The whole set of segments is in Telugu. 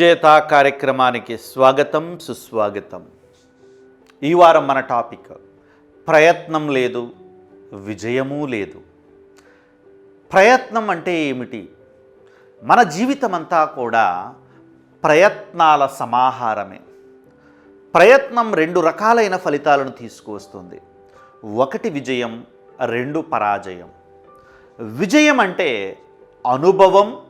విజేత కార్యక్రమానికి స్వాగతం సుస్వాగతం. ఈ వారం మన టాపిక్ ప్రయత్నం లేదు విజయము లేదు. ప్రయత్నం అంటే ఏమిటి? మన జీవితం అంతా కూడా ప్రయత్నాల సమాహారమే. ప్రయత్నం రెండు రకాలైన ఫలితాలను తీసుకువస్తుంది. ఒకటి విజయం రెండు పరాజయం. విజయం అంటే అనుభవం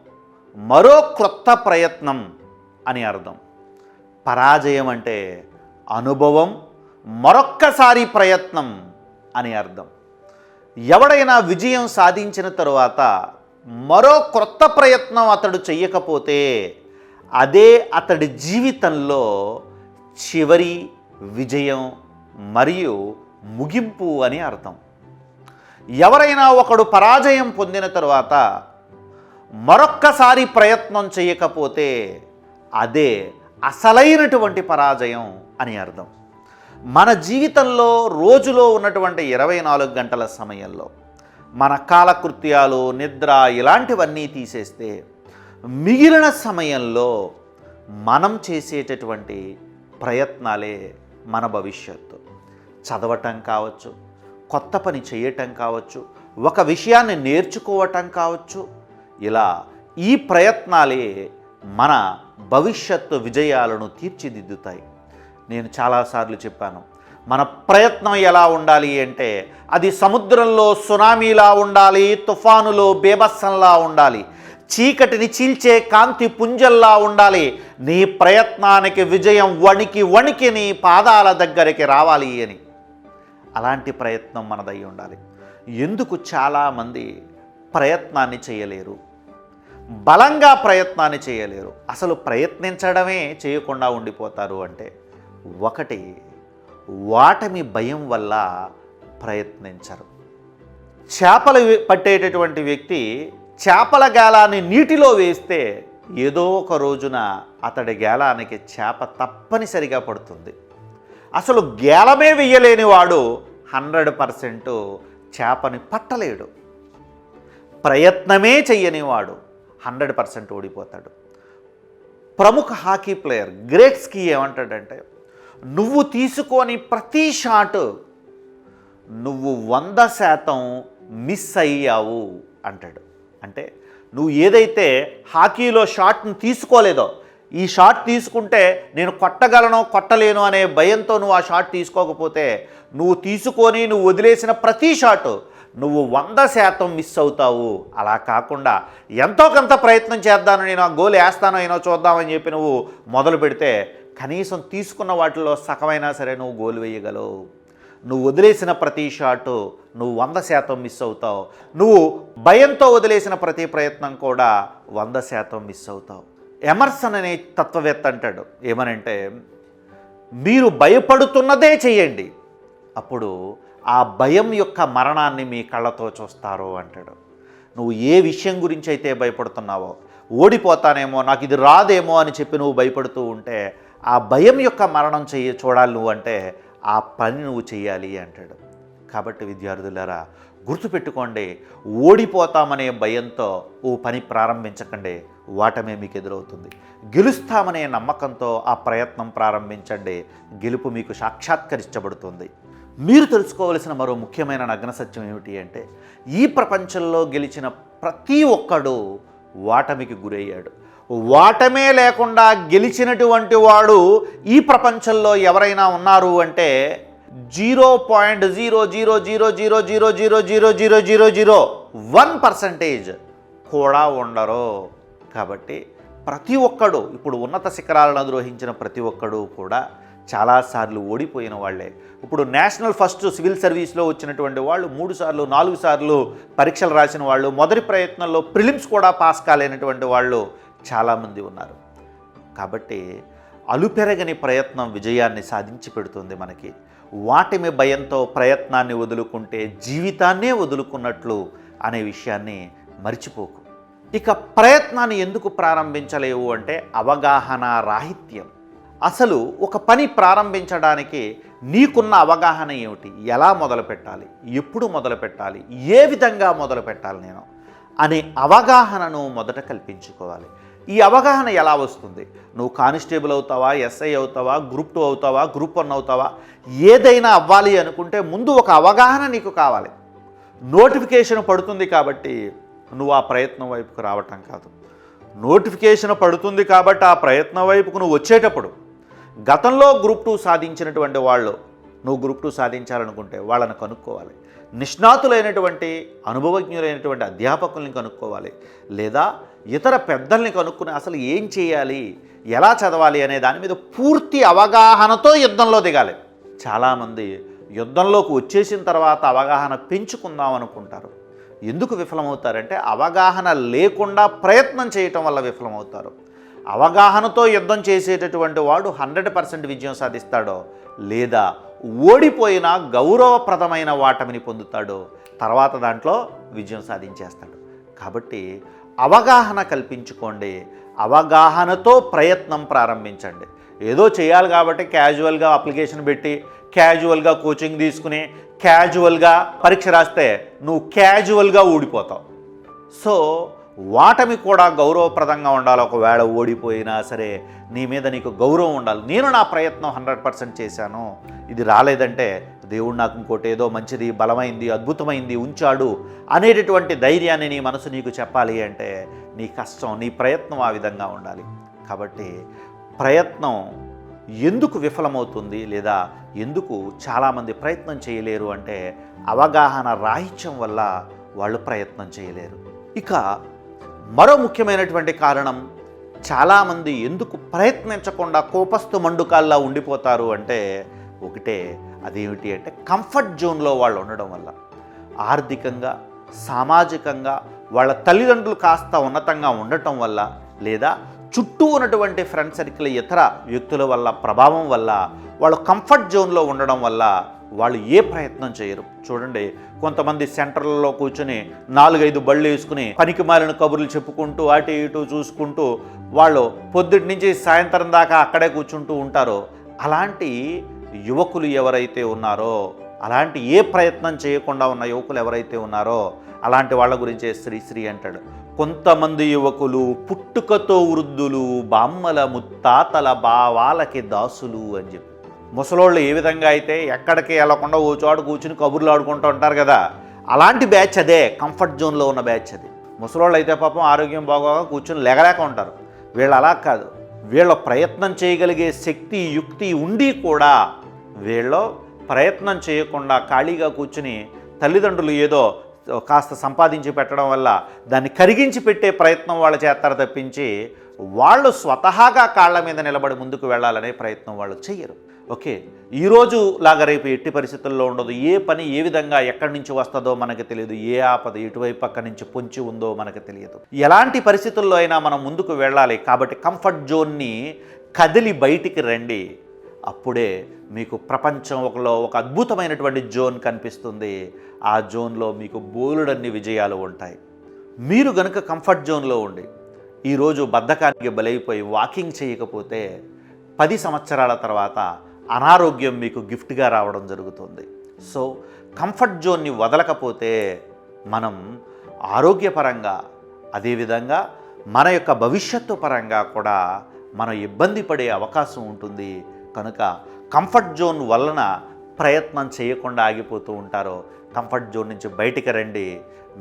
మరో క్రొత్త ప్రయత్నం. అని అర్థం. పరాజయం అంటే అనుభవం మరొక్కసారి ప్రయత్నం అని అర్థం. ఎవడైనా విజయం సాధించిన తరువాత మరో క్రొత్త ప్రయత్నం అతడు చెయ్యకపోతే అదే అతడి జీవితంలో చివరి విజయం మరియు ముగింపు అని అర్థం. ఎవరైనా ఒకడు పరాజయం పొందిన తరువాత మరొక్కసారి ప్రయత్నం చేయకపోతే అదే అసలైనటువంటి పరాజయం అని అర్థం. మన జీవితంలో రోజులో ఉన్నటువంటి ఇరవై నాలుగు గంటల సమయంలో మన కాలకృత్యాలు నిద్ర ఇలాంటివన్నీ తీసేస్తే మిగిలిన సమయంలో మనం చేసేటటువంటి ప్రయత్నాలే మన భవిష్యత్తు. చదవటం కావచ్చు కొత్త పని చేయటం కావచ్చు ఒక విషయాన్ని నేర్చుకోవటం కావచ్చు ఇలా ఈ ప్రయత్నాలే మన భవిష్యత్తు విజయాలను తీర్చిదిద్దుతాయి. నేను చాలాసార్లు చెప్పాను మన ప్రయత్నం ఎలా ఉండాలి అంటే అది సముద్రంలో సునామీలా ఉండాలి తుఫానులో బేభత్సంలా ఉండాలి చీకటిని చీల్చే కాంతి పుంజల్లా ఉండాలి నీ ప్రయత్నానికి విజయం వణికి వణికి నీ పాదాల దగ్గరికి రావాలి అని. అలాంటి ప్రయత్నం మనదై ఉండాలి. ఎందుకు చాలామంది ప్రయత్నాన్ని చేయలేరు? బలంగా ప్రయత్నాన్ని చేయలేరు. అసలు ప్రయత్నించడమే చేయకుండా ఉండిపోతారు అంటే ఒకటి వాటమి భయం వల్ల ప్రయత్నించరు. చేపలు పట్టేటటువంటి వ్యక్తి చేపల గాలాన్ని నీటిలో వేస్తే ఏదో ఒక రోజున అతడి గేలానికి చేప తప్పనిసరిగా పడుతుంది. అసలు గేలమే వెయ్యలేని వాడు హండ్రెడ్ పర్సెంట్ చేపని పట్టలేడు. ప్రయత్నమే చెయ్యని వాడు హండ్రెడ్ పర్సెంట్ ఓడిపోతాడు. ప్రముఖ హాకీ ప్లేయర్ గ్రేట్ స్కీ ఏమంటాడంటే నువ్వు తీసుకొని ప్రతి షాట్ నువ్వు వంద శాతం మిస్ అయ్యావు అంటాడు. అంటే నువ్వు ఏదైతే హాకీలో షాట్ని తీసుకోలేదో ఈ షాట్ తీసుకుంటే నేను కొట్టగలను కొట్టలేను అనే భయంతో నువ్వు ఆ షాట్ తీసుకోకపోతే నువ్వు తీసుకొని నువ్వు వదిలేసిన ప్రతి షాట్ నువ్వు వంద శాతం మిస్ అవుతావు. అలా కాకుండా ఎంతో కొంత ప్రయత్నం చేద్దాను నేను ఆ గోల్ వేస్తానో ఏనో చూద్దామని చెప్పి నువ్వు మొదలు పెడితే కనీసం తీసుకున్న వాటిలో సగమైనా సరే నువ్వు గోల్ వేయగలవు. నువ్వు వదిలేసిన ప్రతి షాటు నువ్వు వంద శాతం మిస్ అవుతావు. నువ్వు భయంతో వదిలేసిన ప్రతి ప్రయత్నం కూడా వంద శాతం మిస్ అవుతావు. ఎమర్సన్ అనే తత్వవేత్త అంటాడు. ఏమనంటే మీరు భయపడుతున్నదే చేయండి అప్పుడు ఆ భయం యొక్క మరణాన్ని మీ కళ్ళతో చూస్తారు అంటాడు. నువ్వు ఏ విషయం గురించి అయితే భయపడుతున్నావో ఓడిపోతానేమో నాకు ఇది రాదేమో అని చెప్పి నువ్వు భయపడుతూ ఉంటే ఆ భయం యొక్క మరణం చెయ్యి చూడాలి నువ్వు అంటే ఆ పని నువ్వు చేయాలి అంటాడు. కాబట్టి విద్యార్థులారా గుర్తుపెట్టుకోండి ఓడిపోతామనే భయంతో ఓ పని ప్రారంభించకండి వాటమే మీకు ఎదురవుతుంది. గెలుస్తామనే నమ్మకంతో ఆ ప్రయత్నం ప్రారంభించండి గెలుపు మీకు సాక్షాత్కరించబడుతుంది మీరు తెలుసుకోవలసిన మరో ముఖ్యమైన నగ్న సత్యం ఏమిటి అంటే ఈ ప్రపంచంలో గెలిచిన ప్రతి ఒక్కడు వాటమికి గురయ్యాడు వాటమే లేకుండా గెలిచినటువంటి వాడు ఈ ప్రపంచంలో ఎవరైనా ఉన్నారు అంటే zero point zero zero zero zero zero zero zero zero zero zero one percentage కూడా ఉండరు కాబట్టి ప్రతి ఒక్కడు ఇప్పుడు ఉన్నత శిఖరాలను అధిరోహించిన ప్రతి ఒక్కడు కూడా చాలాసార్లు ఓడిపోయిన వాళ్ళే. ఇప్పుడు నేషనల్ ఫస్ట్ సివిల్ సర్వీస్లో వచ్చినటువంటి వాళ్ళు మూడు సార్లు నాలుగు సార్లు పరీక్షలు రాసిన వాళ్ళు మొదటి ప్రయత్నంలో ప్రిలిమ్స్ కూడా పాస్ కాలేనటువంటి వాళ్ళు చాలామంది ఉన్నారు. కాబట్టి అలుపెరగని ప్రయత్నం విజయాన్ని సాధించి పెడుతుంది మనకి. వాటిమి భయంతో ప్రయత్నాన్ని వదులుకుంటే జీవితాన్నే వదులుకున్నట్లు అనే విషయాన్ని మర్చిపోకు. ఇక ప్రయత్నాన్ని ఎందుకు ప్రారంభించలేవు అంటే అవగాహన రాహిత్యం. అసలు ఒక పని ప్రారంభించడానికి నీకున్న అవగాహన ఏమిటి? ఎలా మొదలు పెట్టాలి? ఎప్పుడు మొదలు పెట్టాలి? ఏ విధంగా మొదలు పెట్టాలి నేను? అనే అవగాహనను మొదట కల్పించుకోవాలి. ఈ అవగాహన ఎలా వస్తుంది? నువ్వు కానిస్టేబుల్ అవుతావా? ఎస్ఐ అవుతావా? గ్రూప్ టూ అవుతావా? గ్రూప్ వన్ అవుతావా? ఏదైనా అవ్వాలి అనుకుంటే ముందు ఒక అవగాహన నీకు కావాలి. నోటిఫికేషన్ పడుతుంది కాబట్టి నువ్వు ఆ ప్రయత్నం వైపుకు రావటం కాదు. నోటిఫికేషన్ పడుతుంది కాబట్టి ఆ ప్రయత్నం వైపుకు నువ్వు వచ్చేటప్పుడు గతంలో గ్రూప్ టూ సాధించినటువంటి వాళ్ళు నువ్వు గ్రూప్ టూ సాధించాలనుకుంటే వాళ్ళని కనుక్కోవాలి. నిష్ణాతులైనటువంటి అనుభవజ్ఞులైనటువంటి అధ్యాపకుల్ని కనుక్కోవాలి. లేదా ఇతర పెద్దల్ని కనుక్కుని అసలు ఏం చేయాలి ఎలా చదవాలి అనే దాని మీద పూర్తి అవగాహనతో యుద్ధంలో దిగాలి. చాలామంది యుద్ధంలోకి వచ్చేసిన తర్వాత అవగాహన పెంచుకుందాం అనుకుంటారు. ఎందుకు విఫలమవుతారంటే అవగాహన లేకుండా ప్రయత్నం చేయటం వల్ల విఫలమవుతారు. అవగాహనతో యుద్ధం చేసేటటువంటి వాడు హండ్రెడ్ పర్సెంట్ విజయం సాధిస్తాడో లేదా ఓడిపోయిన గౌరవప్రదమైన వాటమిని పొందుతాడో తర్వాత దాంట్లో విజయం సాధించేస్తాడు. కాబట్టి అవగాహన కల్పించుకోండి. అవగాహనతో ప్రయత్నం ప్రారంభించండి. ఏదో చేయాలి కాబట్టి క్యాజువల్గా అప్లికేషన్ పెట్టి క్యాజువల్గా కోచింగ్ తీసుకుని క్యాజువల్గా పరీక్ష రాస్తే నువ్వు క్యాజువల్గా ఊడిపోతావు. సో వాటమి కూడా గౌరవప్రదంగా ఉండాలి. ఒకవేళ ఓడిపోయినా సరే నీ మీద నీకు గౌరవం ఉండాలి. నేను నా ప్రయత్నం హండ్రెడ్ పర్సెంట్ చేశాను. ఇది రాలేదంటే దేవుడు నాకు ఇంకోటి ఏదో మంచిది బలమైంది అద్భుతమైంది ఉంచాడు అనేటటువంటి ధైర్యాన్ని నీ మనసు నీకు చెప్పాలి అంటే నీ కష్టం నీ ప్రయత్నం ఆ విధంగా ఉండాలి. కాబట్టి ప్రయత్నం ఎందుకు విఫలమవుతుంది లేదా ఎందుకు చాలామంది ప్రయత్నం చేయలేరు అంటే అవగాహన రాహిత్యం వల్ల వాళ్ళు ప్రయత్నం చేయలేరు. ఇక మరో ముఖ్యమైనటువంటి కారణం చాలామంది ఎందుకు ప్రయత్నించకుండా కోపస్తు మండుకాల్లా ఉండిపోతారు అంటే ఒకటే అదేమిటి అంటే కంఫర్ట్ జోన్లో వాళ్ళు ఉండడం వల్ల. ఆర్థికంగా సామాజికంగా వాళ్ళ తల్లిదండ్రులు కాస్త ఉన్నతంగా ఉండటం వల్ల లేదా చుట్టూ ఉన్నటువంటి ఫ్రెండ్ సర్కిల్ ఇతర వ్యక్తుల వల్ల ప్రభావం వల్ల వాళ్ళు కంఫర్ట్ జోన్లో ఉండడం వల్ల వాళ్ళు ఏ ప్రయత్నం చేయరు. చూడండి కొంతమంది సెంటర్లలో కూర్చుని నాలుగైదు బళ్ళు వేసుకుని పనికి మారిన కబుర్లు చెప్పుకుంటూ అటు ఇటు చూసుకుంటూ వాళ్ళు పొద్దుటి నుంచి సాయంత్రం దాకా అక్కడే కూర్చుంటూ ఉంటారో. అలాంటి యువకులు ఎవరైతే ఉన్నారో అలాంటి ఏ ప్రయత్నం చేయకుండా ఉన్న యువకులు ఎవరైతే ఉన్నారో అలాంటి వాళ్ళ గురించే శ్రీశ్రీ అంటాడు. కొంతమంది యువకులు పుట్టుకతో వృద్ధులు బామ్మల ముత్తాతల బావాలకి దాసులు అని చెప్పి. ముసలోళ్ళు ఏ విధంగా అయితే ఎక్కడికి వెళ్ళకుండా ఓ చోట కూర్చుని కబుర్లు ఆడుకుంటూ ఉంటారు కదా అలాంటి బ్యాచ్ అదే కంఫర్ట్ జోన్లో ఉన్న బ్యాచ్ అది. ముసలోళ్ళు అయితే పాపం ఆరోగ్యం బాగోగా కూర్చుని లెగలేక ఉంటారు. వీళ్ళు అలా కాదు. వీళ్ళ ప్రయత్నం చేయగలిగే శక్తి యుక్తి ఉండి కూడా వీళ్ళు ప్రయత్నం చేయకుండా ఖాళీగా కూర్చుని తల్లిదండ్రులు ఏదో కాస్త సంపాదించి పెట్టడం వల్ల దాన్ని కరిగించి పెట్టే ప్రయత్నం వాళ్ళు చేస్తారు తప్పించి వాళ్ళు స్వతహాగా కాళ్ళ మీద నిలబడి ముందుకు వెళ్ళాలనే ప్రయత్నం వాళ్ళు చెయ్యరు. ఓకే ఈరోజు లాగా రేపు ఎట్టి పరిస్థితుల్లో ఉండదు. ఏ పని ఏ విధంగా ఎక్కడి నుంచి వస్తుందో మనకు తెలియదు. ఏ ఆపద ఎటువైపు పక్క నుంచి పొంచి ఉందో మనకు తెలియదు. ఎలాంటి పరిస్థితుల్లో అయినా మనం ముందుకు వెళ్ళాలి కాబట్టి కంఫర్ట్ జోన్ని కదిలి బయటికి రండి. అప్పుడే మీకు ప్రపంచం ఒకలో ఒక అద్భుతమైనటువంటి జోన్ కనిపిస్తుంది. ఆ జోన్లో మీకు బోలుడన్ని విజయాలు ఉంటాయి. మీరు గనుక కంఫర్ట్ జోన్లో ఉండి ఈరోజు బద్ధకానికి బలైపోయి వాకింగ్ చేయకపోతే పది సంవత్సరాల తర్వాత అనారోగ్యం మీకు గిఫ్ట్గా రావడం జరుగుతుంది. సో కంఫర్ట్ జోన్ని వదలకపోతే మనం ఆరోగ్యపరంగా అదేవిధంగా మన యొక్క భవిష్యత్తు పరంగా కూడా మనం ఇబ్బంది పడే అవకాశం ఉంటుంది. కనుక కంఫర్ట్ జోన్ వలన ప్రయత్నం చేయకుండా ఆగిపోతూ ఉంటారో కంఫర్ట్ జోన్ నుంచి బయటికి రండి.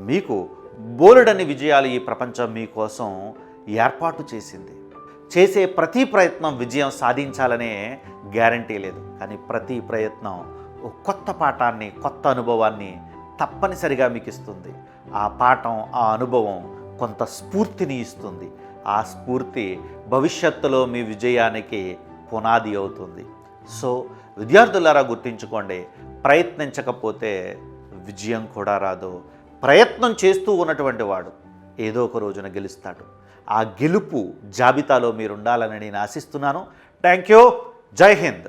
మీకు బోలెడని విజయాలు ఈ ప్రపంచం మీకోసం ఏర్పాటు చేసింది. చేసే ప్రతి ప్రయత్నం విజయం సాధించాలనే గ్యారంటీ లేదు. కానీ ప్రతి ప్రయత్నం ఓ కొత్త పాఠాన్ని కొత్త అనుభవాన్ని తప్పనిసరిగా మీకు ఇస్తుంది. ఆ పాఠం ఆ అనుభవం కొంత స్ఫూర్తిని ఇస్తుంది. ఆ స్ఫూర్తి భవిష్యత్తులో మీ విజయానికి పునాది అవుతుంది. సో విద్యార్థులారా గుర్తుంచుకోండి ప్రయత్నించకపోతే విజయం కూడా రాదు. ప్రయత్నం చేస్తూ ఉన్నటువంటి వాడు ఏదో ఒక రోజున గెలుస్తాడు. ఆ గెలుపు జాబితాలో మీరు ఉండాలని నేను ఆశిస్తున్నాను. థ్యాంక్ యూ జై హింద్.